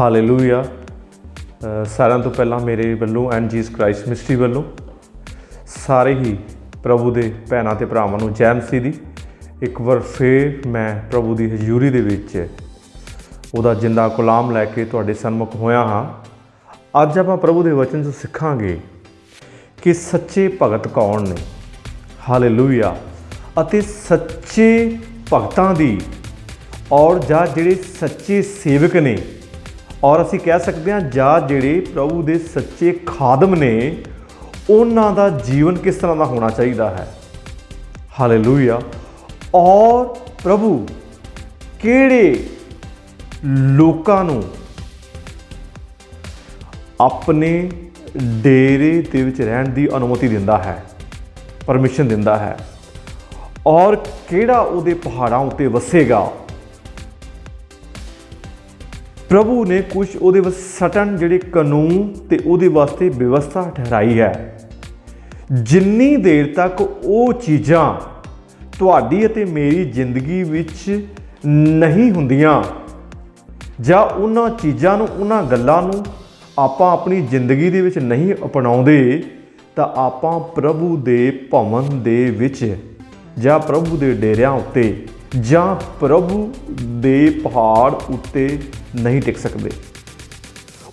Hallelujah ਅ, ਸਾਰਿਆਂ ਤੋਂ ਪਹਿਲਾਂ ਮੇਰੇ ਵੱਲੋਂ ਐਂਡ ਜੀਸ ਕ੍ਰਾਈਸਟ ਮਿਸਟਰੀ ਵੱਲੋਂ ਸਾਰੇ ਹੀ ਪ੍ਰਭੂ ਦੇ ਭੈਣਾਂ ਤੇ ਭਰਾਵਾਂ ਨੂੰ ਜੈ ਮਸੀਹ ਦੀ ਇੱਕ ਵਾਰ ਫੇਰ ਮੈਂ ਪ੍ਰਭੂ ਦੀ ਹਜ਼ੂਰੀ ਦੇ ਵਿੱਚ ਉਹਦਾ ਜਿੰਦਾ ਗੁਲਾਮ ਲੈ ਕੇ ਤੁਹਾਡੇ ਸਨਮੁਖ ਹੋਇਆ ਹਾਂ। ਅੱਜ ਆਪਾਂ ਪ੍ਰਭੂ ਦੇ ਵਚਨ ਤੋਂ ਸਿੱਖਾਂਗੇ ਕਿ ਸੱਚੇ ਭਗਤ ਕੌਣ ਨੇ। ਹਾਲੇਲੂਇਆ ਅਤੇ ਸੱਚੇ ਭਗਤਾਂ ਦੀ ਔਰ ਜਾਂ ਜਿਹੜੇ ਸੱਚੇ ਸੇਵਕ ਨੇ ਔਰ ਅਸੀਂ ਕਹਿ ਸਕਦੇ ਹਾਂ ਜਾਂ ਜਿਹੜੇ ਪ੍ਰਭੂ ਦੇ ਸੱਚੇ ਖਾਦਮ ਨੇ, ਉਹਨਾਂ ਦਾ ਜੀਵਨ ਕਿਸ ਤਰ੍ਹਾਂ ਦਾ ਹੋਣਾ ਚਾਹੀਦਾ ਹੈ? ਹਾਲੇਲੂਇਆ ਔਰ ਪ੍ਰਭੂ, ਕਿਹੜੇ ਲੋਕਾਂ ਨੂੰ ਆਪਣੇ ਡੇਰੇ ਦੇ ਵਿੱਚ ਰਹਿਣ ਦੀ ਅਨੁਮਤੀ ਦਿੰਦਾ ਹੈ, ਪਰਮਿਸ਼ਨ ਦਿੰਦਾ ਹੈ? ਔਰ ਕਿਹੜਾ ਉਹਦੇ ਪਹਾੜਾਂ ਉੱਤੇ ਵਸੇਗਾ? ਪ੍ਰਭੂ ਨੇ ਕੁਝ ਉਹਦੇ ਵਾਸਤੇ ਸਟਨ ਜਿਹੜੇ ਕਾਨੂੰਨ ਤੇ ਉਹਦੇ ਵਾਸਤੇ ਵਿਵਸਥਾ ਠਹਿਰਾਈ ਹੈ। ਜਿੰਨੀ ਦੇਰ ਤੱਕ ਉਹ ਚੀਜ਼ਾਂ ਤੁਹਾਡੀ ਅਤੇ ਮੇਰੀ ਜ਼ਿੰਦਗੀ ਵਿੱਚ ਨਹੀਂ ਹੁੰਦੀਆਂ, ਜਾਂ ਉਹਨਾਂ ਚੀਜ਼ਾਂ ਨੂੰ, ਉਹਨਾਂ ਗੱਲਾਂ ਨੂੰ ਆਪਾਂ ਆਪਣੀ ਜ਼ਿੰਦਗੀ ਦੇ ਵਿੱਚ ਨਹੀਂ ਅਪਣਾਉਂਦੇ, ਤਾਂ ਆਪਾਂ ਪ੍ਰਭੂ ਦੇ ਭਵਨ ਦੇ ਵਿੱਚ ਜਾਂ ਪ੍ਰਭੂ ਦੇ ਡੇਰਿਆਂ ਉੱਤੇ ਜਾਂ ਪ੍ਰਭੂ ਦੇ ਪਹਾੜ ਉੱਤੇ ਨਹੀਂ ਟਿਕ ਸਕਦੇ।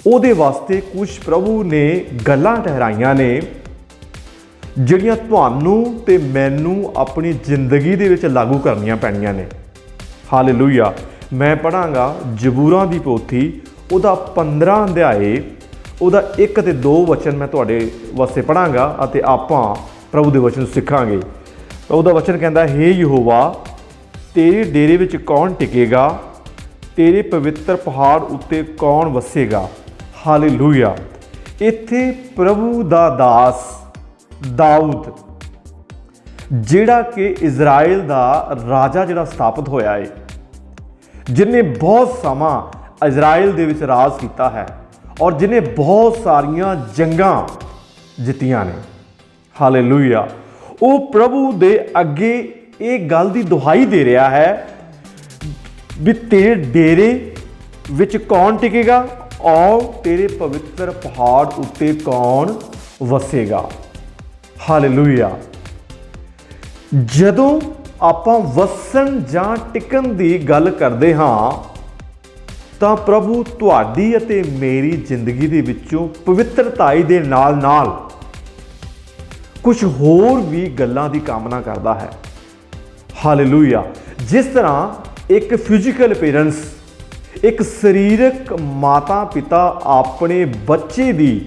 ਉਹਦੇ ਵਾਸਤੇ ਕੁਝ ਪ੍ਰਭੂ ਨੇ ਗੱਲਾਂ ਠਹਿਰਾਈਆਂ ਨੇ, ਜਿਹੜੀਆਂ ਤੁਹਾਨੂੰ ਤੇ ਮੈਨੂੰ ਆਪਣੀ ਜ਼ਿੰਦਗੀ ਦੇ ਵਿੱਚ ਲਾਗੂ ਕਰਨੀਆਂ ਪੈਣੀਆਂ ਨੇ। ਹਾਲੇਲੂਇਆ। ਮੈਂ ਪੜਾਂਗਾ ਜ਼ਬੂਰਾਂ ਦੀ ਪੋਥੀ, ਉਹਦਾ 15 ਅਧਿਆਏ, ਉਹਦਾ 1 ਤੇ 2 ਵਚਨ ਮੈਂ ਤੁਹਾਡੇ ਵਾਸਤੇ ਪੜਾਂਗਾ ਅਤੇ ਆਪਾਂ ਪ੍ਰਭੂ ਦੇ ਵਚਨ ਸਿੱਖਾਂਗੇ। ਉਹਦਾ ਵਚਨ ਕਹਿੰਦਾ, ਹੈ ਯਹੋਵਾ ਤੇਰੇ ਡੇਰੇ ਵਿੱਚ ਕੌਣ ਟਿਕੇਗਾ? ਤੇਰੇ ਪਵਿੱਤਰ ਪਹਾੜ ਉੱਤੇ ਕੌਣ ਵਸੇਗਾ? ਹਾਲੇਲੂਇਆ। ਇੱਥੇ ਪ੍ਰਭੂ ਦਾ ਦਾਸ ਦਾਊਦ, ਜਿਹੜਾ ਕਿ ਇਜ਼ਰਾਈਲ ਦਾ ਰਾਜਾ ਜਿਹੜਾ ਸਥਾਪਿਤ ਹੋਇਆ ਹੈ ਜਿਨੇ ਬਹੁਤ ਸਮਾਂ ਇਜ਼ਰਾਈਲ ਦੇ ਵਿੱਚ ਰਾਜ ਕੀਤਾ ਹੈ ਔਰ ਜਿਨੇ ਬਹੁਤ ਸਾਰੀਆਂ ਜੰਗਾਂ ਜਿੱਤੀਆਂ ਨੇ। ਹਾਲੇਲੂਇਆ। ਉਹ ਪ੍ਰਭੂ ਦੇ ਅੱਗੇ ਇਹ ਗੱਲ ਦੀ ਦੁਹਾਈ ਦੇ ਰਿਹਾ ਹੈ ਵੀ ਤੇਰੇ ਡੇਰੇ ਵਿੱਚ ਕੌਣ ਟਿਕੇਗਾ ਔਰ ਤੇਰੇ ਪਵਿੱਤਰ ਪਹਾੜ ਉੱਤੇ ਕੌਣ ਵਸੇਗਾ। ਹਾਲੇਲੂਇਆ ਜਦੋਂ ਆਪਾਂ ਵਸਣ ਜਾਂ ਟਿਕਣ ਦੀ ਗੱਲ ਕਰਦੇ ਹਾਂ, ਤਾਂ ਪ੍ਰਭੂ ਤੁਹਾਡੀ ਅਤੇ ਮੇਰੀ ਜ਼ਿੰਦਗੀ ਦੇ ਵਿੱਚੋਂ ਪਵਿੱਤਰਤਾਈ ਦੇ ਨਾਲ-ਨਾਲ ਕੁਝ ਹੋਰ ਵੀ ਗੱਲਾਂ ਦੀ ਕਾਮਨਾ ਕਰਦਾ ਹੈ। ਹਾਲੇਲੂਇਆ ਜਿਸ ਤਰ੍ਹਾਂ ਇੱਕ ਫਿਜ਼ੀਕਲ ਪੇਰੈਂਟਸ ਇੱਕ ਸਰੀਰਕ ਮਾਤਾ ਪਿਤਾ ਆਪਣੇ ਬੱਚੇ ਦੀ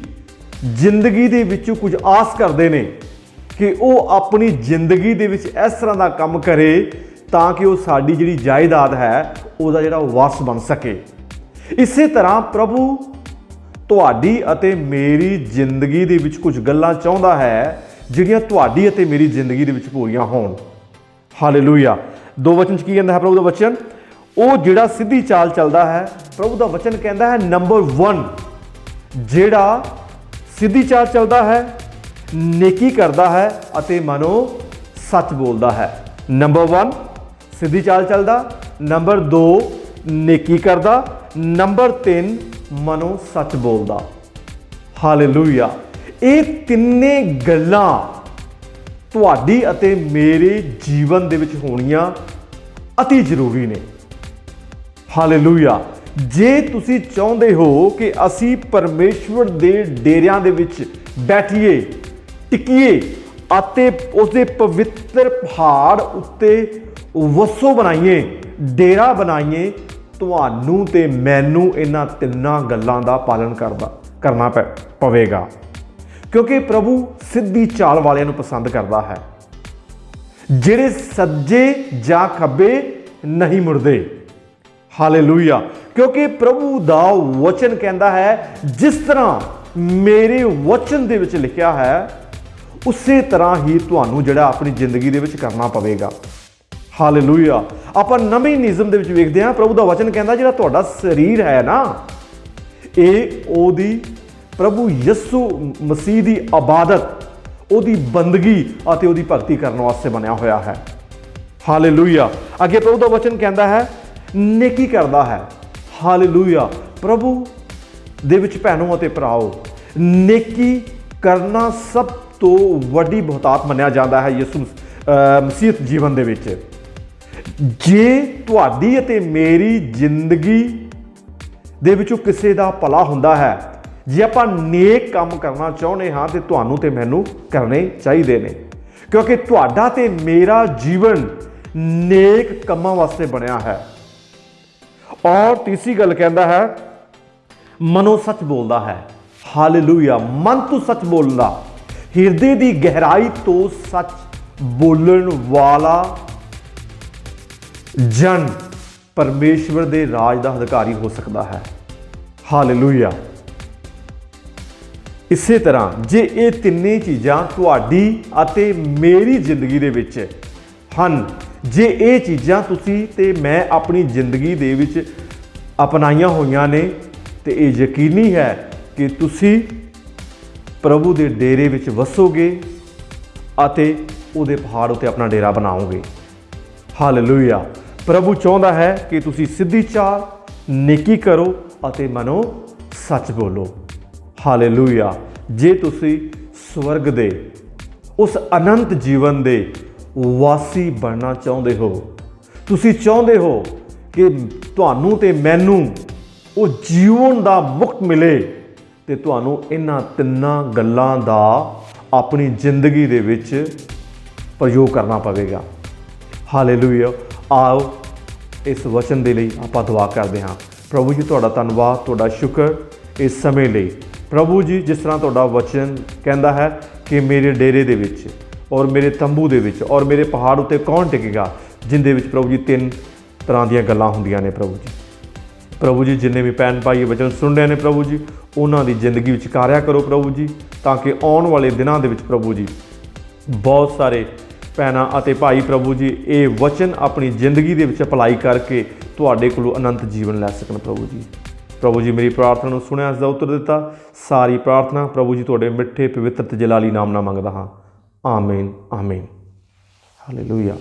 ਜ਼ਿੰਦਗੀ ਦੇ ਵਿੱਚੋਂ ਕੁਝ ਆਸ ਕਰਦੇ ਨੇ ਕਿ ਉਹ ਆਪਣੀ ਜ਼ਿੰਦਗੀ ਦੇ ਵਿੱਚ ਇਸ ਤਰ੍ਹਾਂ ਦਾ ਕੰਮ ਕਰੇ ਤਾਂ ਕਿ ਉਹ ਸਾਡੀ ਜਿਹੜੀ ਜਾਇਦਾਦ ਹੈ, ਉਹਦਾ ਜਿਹੜਾ ਵਾਰਸ ਬਣ ਸਕੇ। ਇਸੇ ਤਰ੍ਹਾਂ ਪ੍ਰਭੂ ਤੁਹਾਡੀ ਅਤੇ ਮੇਰੀ ਜ਼ਿੰਦਗੀ ਦੇ ਵਿੱਚ ਕੁਝ ਗੱਲਾਂ ਚਾਹੁੰਦਾ ਹੈ, ਜਿਹੜੀਆਂ ਤੁਹਾਡੀ ਅਤੇ ਮੇਰੀ ਜ਼ਿੰਦਗੀ ਦੇ ਵਿੱਚ ਪੂਰੀਆਂ ਹੋਣ। ਹਾਲੇਲੂਇਆ ਦੋ ਵਚਨ ਚ ਕੀ ਕਹਿੰਦਾ ਹੈ ਪ੍ਰਭੂ ਦਾ ਵਚਨ? ਉਹ ਜਿਹੜਾ ਸਿੱਧੀ ਚਾਲ ਚੱਲਦਾ ਹੈ, ਪ੍ਰਭੂ ਦਾ ਵਚਨ ਕਹਿੰਦਾ ਹੈ ਨੰਬਰ 1 ਜਿਹੜਾ ਸਿੱਧੀ ਚਾਲ ਚੱਲਦਾ ਹੈ, ਨੇਕੀ ਕਰਦਾ ਹੈ ਅਤੇ ਮਨੋ ਸੱਚ ਬੋਲਦਾ ਹੈ। ਨੰਬਰ 1 ਸਿੱਧੀ ਚਾਲ ਚੱਲਦਾ ਨੰਬਰ 2 ਨੇਕੀ ਕਰਦਾ ਨੰਬਰ 3 ਮਨੋ ਸੱਚ ਬੋਲਦਾ। ਹਾਲੇਲੂਇਆ ਇਹ ਤਿੰਨੇ ਗੱਲਾਂ ਤੁਹਾਡੀ ਅਤੇ ਮੇਰੇ ਜੀਵਨ ਦੇ ਵਿੱਚ ਹੋਣੀਆਂ ਅਤੀ ਜ਼ਰੂਰੀ ਨੇ। ਹਾਲੇਲੂਇਆ ਜੇ ਤੁਸੀਂ ਚਾਹੁੰਦੇ ਹੋ ਕਿ ਅਸੀਂ ਪਰਮੇਸ਼ਵਰ ਦੇ ਡੇਰਿਆਂ ਦੇ ਵਿੱਚ ਬੈਠੀਏ, ਟਿਕੀਏ ਅਤੇ ਉਸ ਦੇ ਪਵਿੱਤਰ ਪਹਾੜ ਉੱਤੇ ਵਸੋ ਬਣਾਈਏ, ਡੇਰਾ ਬਣਾਈਏ, ਤੁਹਾਨੂੰ ਤੇ ਮੈਨੂੰ ਇਹਨਾਂ ਤਿੰਨਾਂ ਗੱਲਾਂ ਦਾ ਪਾਲਣ ਕਰਦਾ ਕਰਨਾ ਪੈ- ਪਵੇਗਾ। ਕਿਉਂਕਿ ਪ੍ਰਭੂ ਸਿੱਧੀ ਚਾਲ ਵਾਲਿਆਂ ਨੂੰ ਪਸੰਦ ਕਰਦਾ ਹੈ। ਜਿਹੜੇ ਸੱਜੇ ਜਾਂ ਖੱਬੇ ਨਹੀਂ ਮੁੜਦੇ। ਹਾਲੇਲੂਇਆ। ਕਿਉਂਕਿ ਪ੍ਰਭੂ ਦਾ ਵਚਨ ਕਹਿੰਦਾ ਹੈ, ਜਿਸ ਤਰ੍ਹਾਂ ਮੇਰੇ ਵਚਨ ਦੇ ਵਿੱਚ ਲਿਖਿਆ ਹੈ, ਉਸੇ ਤਰ੍ਹਾਂ ਹੀ ਤੁਹਾਨੂੰ ਜਿਹੜਾ ਆਪਣੀ ਜ਼ਿੰਦਗੀ ਦੇ ਵਿੱਚ ਕਰਨਾ ਪਵੇਗਾ। ਹਾਲੇਲੂਇਆ। ਆਪਾਂ ਨਵੇਂ ਨਿਯਮ ਦੇ ਵਿੱਚ ਵੇਖਦੇ ਹਾਂ, ਪ੍ਰਭੂ ਦਾ ਵਚਨ ਕਹਿੰਦਾ, ਜਿਹੜਾ ਤੁਹਾਡਾ ਸਰੀਰ ਹੈ ਨਾ, ਇਹ ਉਹਦੀ ਪ੍ਰਭੂ ਯਿਸੂ ਮਸੀਹ ਦੀ ਆਬਾਦਤ, ਉਹਦੀ ਬੰਦਗੀ ਅਤੇ ਉਹਦੀ ਭਗਤੀ ਕਰਨ ਵਾਸਤੇ ਬਣਿਆ ਹੋਇਆ ਹੈ। ਹਾਲੇਲੂਇਆ ਅੱਗੇ ਪ੍ਰਭੂ ਦਾ ਵਚਨ ਕਹਿੰਦਾ ਹੈ, ਨੇਕੀ ਕਰਦਾ ਹੈ। ਹਾਲੇਲੂਇਆ ਪ੍ਰਭੂ ਦੇ ਵਿੱਚ ਭੈਣੋ ਅਤੇ ਭਰਾਓ, ਨੇਕੀ ਕਰਨਾ ਸਭ ਤੋਂ ਵੱਡੀ ਬਹੁਤਾਤ ਮੰਨਿਆ ਜਾਂਦਾ ਹੈ ਯਿਸੂ ਮਸੀਹਤ ਜੀਵਨ ਦੇ ਵਿੱਚ। ਜੇ ਤੁਹਾਡੀ ਅਤੇ ਮੇਰੀ ਜ਼ਿੰਦਗੀ ਦੇ ਵਿੱਚੋਂ ਕਿਸੇ ਦਾ ਭਲਾ ਹੁੰਦਾ ਹੈ ਜੇ ਆਪਾਂ ਨੇਕ ਕੰਮ ਕਰਨਾ ਚਾਹੁੰਦੇ ਹਾਂ ਤੇ ਤੁਹਾਨੂੰ ਤੇ ਮੈਨੂੰ ਕਰਨੇ ਚਾਹੀਦੇ ਨੇ। ਕਿਉਂਕਿ ਤੁਹਾਡਾ ਤੇ ਮੇਰਾ ਜੀਵਨ ਨੇਕ ਕੰਮਾਂ ਵਾਸਤੇ ਬਣਿਆ ਹੈ। ਔਰ ਤੀਸਰੀ ਗੱਲ ਕਹਿੰਦਾ ਹੈ, ਮਨੋ ਸੱਚ ਬੋਲਦਾ ਹੈ। ਹਾਲੇਲੂਇਆ ਮਨ ਤੋਂ ਸੱਚ ਬੋਲਦਾ ਹਿਰਦੇ ਦੀ ਗਹਿਰਾਈ ਤੋਂ ਸੱਚ ਬੋਲਣ ਵਾਲਾ ਜਨ ਪਰਮੇਸ਼ਵਰ ਦੇ ਰਾਜ ਦਾ ਅਧਿਕਾਰੀ ਹੋ ਸਕਦਾ ਹੈ। ਹਾਲੇਲੂਇਆ ਇਸੇ ਤਰ੍ਹਾਂ ਜੇ ਇਹ ਤਿੰਨੇ ਚੀਜ਼ਾਂ ਤੁਹਾਡੀ ਅਤੇ ਮੇਰੀ ਜ਼ਿੰਦਗੀ ਦੇ ਵਿੱਚ ਹਨ, ਜੇ ਇਹ ਚੀਜ਼ਾਂ ਤੁਸੀਂ ਤੇ ਮੈਂ ਆਪਣੀ ਜ਼ਿੰਦਗੀ ਦੇ ਵਿੱਚ ਅਪਣਾਈਆਂ ਹੋਈਆਂ ਨੇ, ਤੇ ਇਹ ਯਕੀਨੀ ਹੈ ਕਿ ਤੁਸੀਂ ਪ੍ਰਭੂ ਦੇ ਡੇਰੇ ਵਿੱਚ ਵਸੋਗੇ ਅਤੇ ਉਹਦੇ ਪਹਾੜ ਉਤੇ ਆਪਣਾ ਡੇਰਾ ਬਣਾਓਗੇ। ਹਾਲੇਲੂਇਆ। ਪ੍ਰਭੂ ਚਾਹੁੰਦਾ ਹੈ ਕਿ ਤੁਸੀਂ ਸਿੱਧੀ ਚਾਲ ਨੇਕੀ ਕਰੋ ਅਤੇ ਮਨੋ ਸੱਚ ਬੋਲੋ। ਹਾਲੇਲੂਇਆ ਜੇ ਤੁਸੀਂ ਸਵਰਗ ਦੇ, ਉਸ ਅਨੰਤ ਜੀਵਨ ਦੇ ਵਾਸੀ ਬਣਨਾ ਚਾਹੁੰਦੇ ਹੋ, ਤੁਸੀਂ ਚਾਹੁੰਦੇ ਹੋ ਕਿ ਤੁਹਾਨੂੰ ਤੇ ਮੈਨੂੰ ਉਹ ਜੀਵਨ ਦਾ ਮੁਕਤ ਮਿਲੇ ਤੇ ਤੁਹਾਨੂੰ ਇਹਨਾਂ ਤਿੰਨਾਂ ਗੱਲਾਂ ਦਾ ਆਪਣੀ ਜ਼ਿੰਦਗੀ ਦੇ ਵਿੱਚ ਪ੍ਰਯੋਗ ਕਰਨਾ ਪਵੇਗਾ। ਹਾਲੇਲੂਇਆ ਆਓ ਇਸ ਵਚਨ ਦੇ ਲਈ ਆਪਾਂ ਦੁਆ ਕਰਦੇ ਹਾਂ। ਪ੍ਰਭੂ ਜੀ, ਤੁਹਾਡਾ ਧੰਨਵਾਦ, ਤੁਹਾਡਾ ਸ਼ੁਕਰ ਇਸ ਸਮੇਂ ਲਈ। ਪ੍ਰਭੂ ਜੀ, ਜਿਸ ਤਰ੍ਹਾਂ ਤੁਹਾਡਾ ਵਚਨ ਕਹਿੰਦਾ ਹੈ ਕਿ ਮੇਰੇ ਡੇਰੇ ਦੇ ਵਿੱਚ ਔਰ ਮੇਰੇ ਤੰਬੂ ਦੇ ਵਿੱਚ ਔਰ ਮੇਰੇ ਪਹਾੜ ਉੱਤੇ ਕੌਣ ਟਿਕੇਗਾ, ਜਿੰਦੇ ਵਿੱਚ ਪ੍ਰਭੂ ਜੀ, ਤਿੰਨ ਤਰ੍ਹਾਂ ਦੀਆਂ ਗੱਲਾਂ ਹੁੰਦੀਆਂ ਨੇ ਪ੍ਰਭੂ ਜੀ। ਪ੍ਰਭੂ ਜੀ, ਜਿੰਨੇ ਵੀ ਭੈਣ ਭਾਈ ਇਹ ਵਚਨ ਸੁਣ ਰਹੇ ਨੇ ਪ੍ਰਭੂ ਜੀ, ਉਹਨਾਂ ਦੀ ਜ਼ਿੰਦਗੀ ਵਿੱਚ ਕਾਰਿਆ ਕਰੋ ਪ੍ਰਭੂ ਜੀ, ਤਾਂ ਕਿ ਆਉਣ ਵਾਲੇ ਦਿਨਾਂ ਦੇ ਵਿੱਚ ਪ੍ਰਭੂ ਜੀ, ਬਹੁਤ ਸਾਰੇ ਭੈਣਾਂ ਅਤੇ ਭਾਈ ਪ੍ਰਭੂ ਜੀ, ਇਹ ਵਚਨ ਆਪਣੀ ਜ਼ਿੰਦਗੀ ਦੇ ਵਿੱਚ ਅਪਲਾਈ ਕਰਕੇ ਤੁਹਾਡੇ ਕੋਲੋਂ ਅਨੰਤ ਜੀਵਨ ਲੈ ਸਕਣ ਪ੍ਰਭੂ ਜੀ। ਪ੍ਰਭੂ ਜੀ ਮੇਰੀ ਪ੍ਰਾਰਥਨਾ ਨੂੰ ਸੁਣਿਆ ਇਸ ਦਾ ਉੱਤਰ ਦਿੱਤਾ, ਸਾਰੀ ਪ੍ਰਾਰਥਨਾ ਪ੍ਰਭੂ ਜੀ ਤੁਹਾਡੇ ਮਿੱਠੇ, ਪਵਿੱਤਰ ਤੇ ਜਲਾਲੀ ਨਾਮ ਨਾਲ ਮੰਗਦਾ ਹਾਂ। ਆਮੀਨ ਆਮੀਨ। ਹਾਲੇਲੂਇਆ।